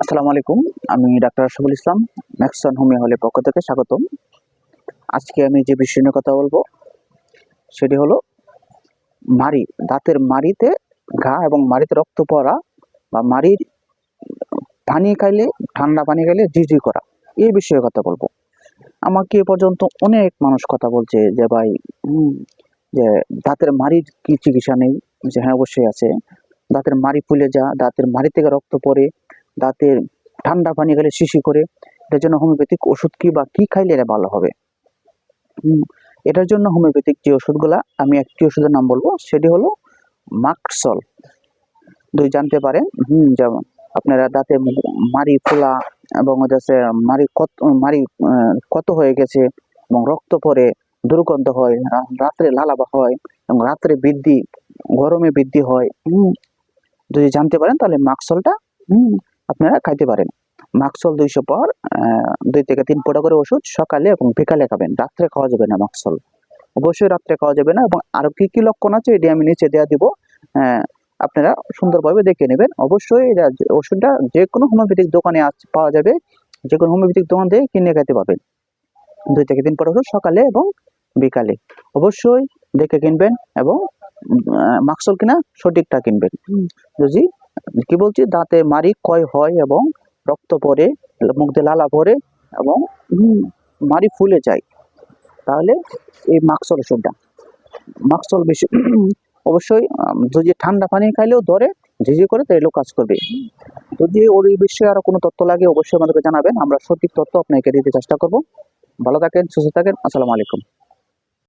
আসসালামু আলাইকুম। আমি doctor Ashraful Islam, Maxon homeo হলের পক্ষ থেকে স্বাগতম। আজকে আমি যে বিষয় নিয়ে কথা বলব, সেটি হলো মাড়ি, দাঁতের মাড়িতে ঘা এবং মাড়িতে রক্ত পড়া বা মাড়ির পানি খাইলে, ঠান্ডা পানি খাইলে জি করা এই বিষয়ে কথা বলব। আমাকে এ পর্যন্ত অনেক মানুষ কথা বলছে যে, ভাই যে দাঁতের মাড়ির কি চিকিৎসা নেই? যে হ্যাঁ অবশ্যই আছে। দাঁতের মাড়ি ফুলে যা, দাঁতের মাড়ি থেকে রক্ত পড়ে দাঁতের ঠান্ডা পানি গেলে শিশি করে, এটার জন্য হোমিওপ্যাথিক ওষুধ কি বা কি খাইলে এটা ভালো হবে? এটার জন্য হোমিওপ্যাথিক যে ওষুধগুলা, আমি একটি ওষুধের নাম বলব, সেটি হলো মাকসল। দুই জানতে পারেন, হুম, যেমন আপনারা দাঁতে মারি ফোলা এবং হচ্ছে মারি কত মারি কত হয়ে গেছে এবং রক্ত পড়ে দুর্গন্ধ হয়, রাত্রে লালাবা হয় এবং রাত্রে বৃদ্ধি, গরমে বৃদ্ধি হয়, হুম, যদি জানতে পারেন তাহলে মাকসলটা, হুম আপনারা খাইতে পারেন। মাকসল দুইশো পর দুই থেকে তিন ফোঁটা করে ওষুধ সকালে এবং বিকালে খাবেন। রাত্রে খাওয়া যাবে না মাকসল অবশ্যই রাত্রে খাওয়া যাবে না এবং আরও কি কি লক্ষণ আছে এটি আমি নিচে দেওয়া দিব। আপনারা সুন্দরভাবে দেখে নেবেন। অবশ্যই এটা ওষুধটা যে কোনো হোমিওপ্যাথিক দোকানে আজ পাওয়া যাবে। যে কোনো হোমিওপ্যাথিক দোকান থেকে কিনে খেতে পাবেন। দুই থেকে তিন ফোঁটা ওষুধ সকালে এবং বিকালে। অবশ্যই দেখে কিনবেন এবং মাকসল কিনা সঠিকটা কিনবেন। যদি কি বলছি? দাঁতে মারি ক্ষয় হয় এবং রক্ত পরে মুখ দিয়ে লালা পড়ে এবং মারি ফুলে যায়। তাহলে এই মাকসল ওষুধটা। মাকসল বেশি, অবশ্যই যদি ঠান্ডা পানি খাইলেও ধরে, ঝিঝি করে তাইলেও কাজ করবে। যদি ওর এই বিষয়ে আরও কোনো তথ্য লাগে, অবশ্যই আমাদেরকে জানাবেন। আমরা সঠিক তথ্য আপনাকে দিতে চেষ্টা করব। ভালো থাকেন, সুস্থ থাকেন, আসসালামু আলাইকুম।